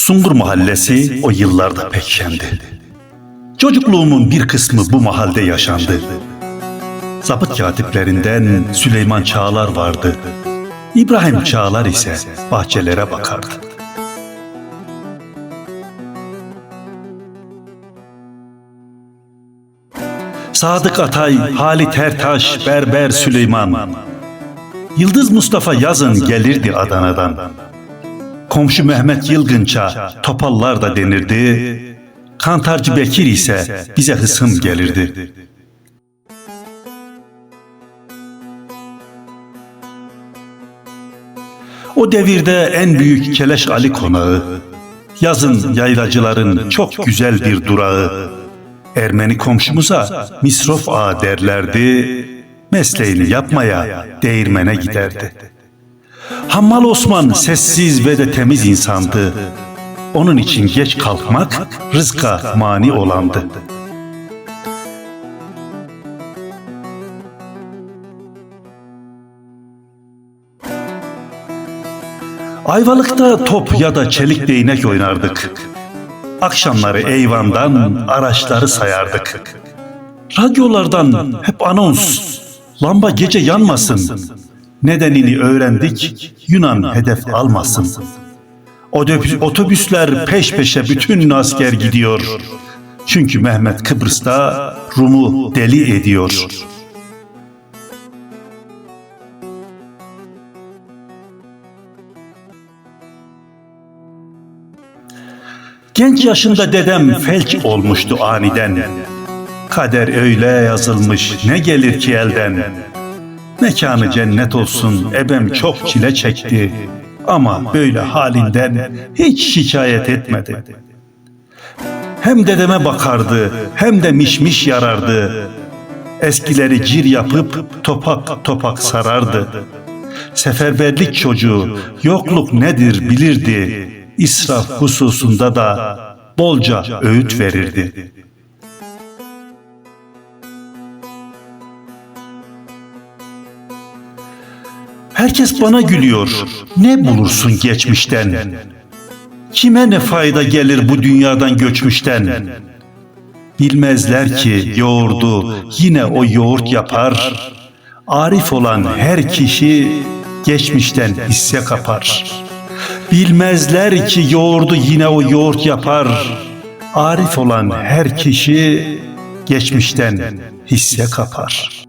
Sungur Mahallesi o yıllarda pek şendi. Çocukluğumun bir kısmı bu mahalde yaşandı. Zabıt katiplerinden Süleyman Çağlar vardı. İbrahim Çağlar ise bahçelere bakardı. Sadık Atay, Halit Ertaş, Berber Süleyman. Yıldız Mustafa yazın gelirdi Adana'dan. Komşu Mehmet Yılgınç'a topallar da denirdi. Kantarcı Bekir ise bize hısım gelirdi. O devirde en büyük Keleş Ali konağı, yazın yaylacıların çok güzel bir durağı. Ermeni komşumuza Misrof Ağa derlerdi, mesleğini yapmaya değirmene giderdi. Hammal Osman sessiz ve de temiz insandı. Onun için geç kalkmak rızka mani olandı. Ayvalık'ta top ya da çelik değnek oynardık. Akşamları eyvandan araçları sayardık. Radyolardan hep anons, lamba gece yanmasın. Nedenini öğrendik, Yunan hedef almasın. Otobüs- Otobüsler peş peşe bütün asker gidiyor. Çünkü Mehmet Kıbrıs'ta Rum'u deli ediyor. Genç yaşında dedem felç olmuştu aniden. Kader öyle yazılmış ne gelir ki elden. Mekanı cennet olsun ebem çok çile çekti. Ama böyle halinden hiç şikayet etmedi. Hem dedeme bakardı hem de mişmiş yarardı. Eskileri cir yapıp topak topak sarardı. Seferberlik çocuğu yokluk nedir bilirdi. İsraf hususunda da bolca öğüt verirdi. Herkes bana gülüyor. Ne bulursun geçmişten? Kime ne fayda gelir bu dünyadan göçmüşten? Bilmezler ki yoğurdu yine o yoğurt yapar. Arif olan her kişi geçmişten hisse kapar. Bilmezler ki yoğurdu yine o yoğurt yapar. Arif olan her kişi geçmişten hisse kapar.''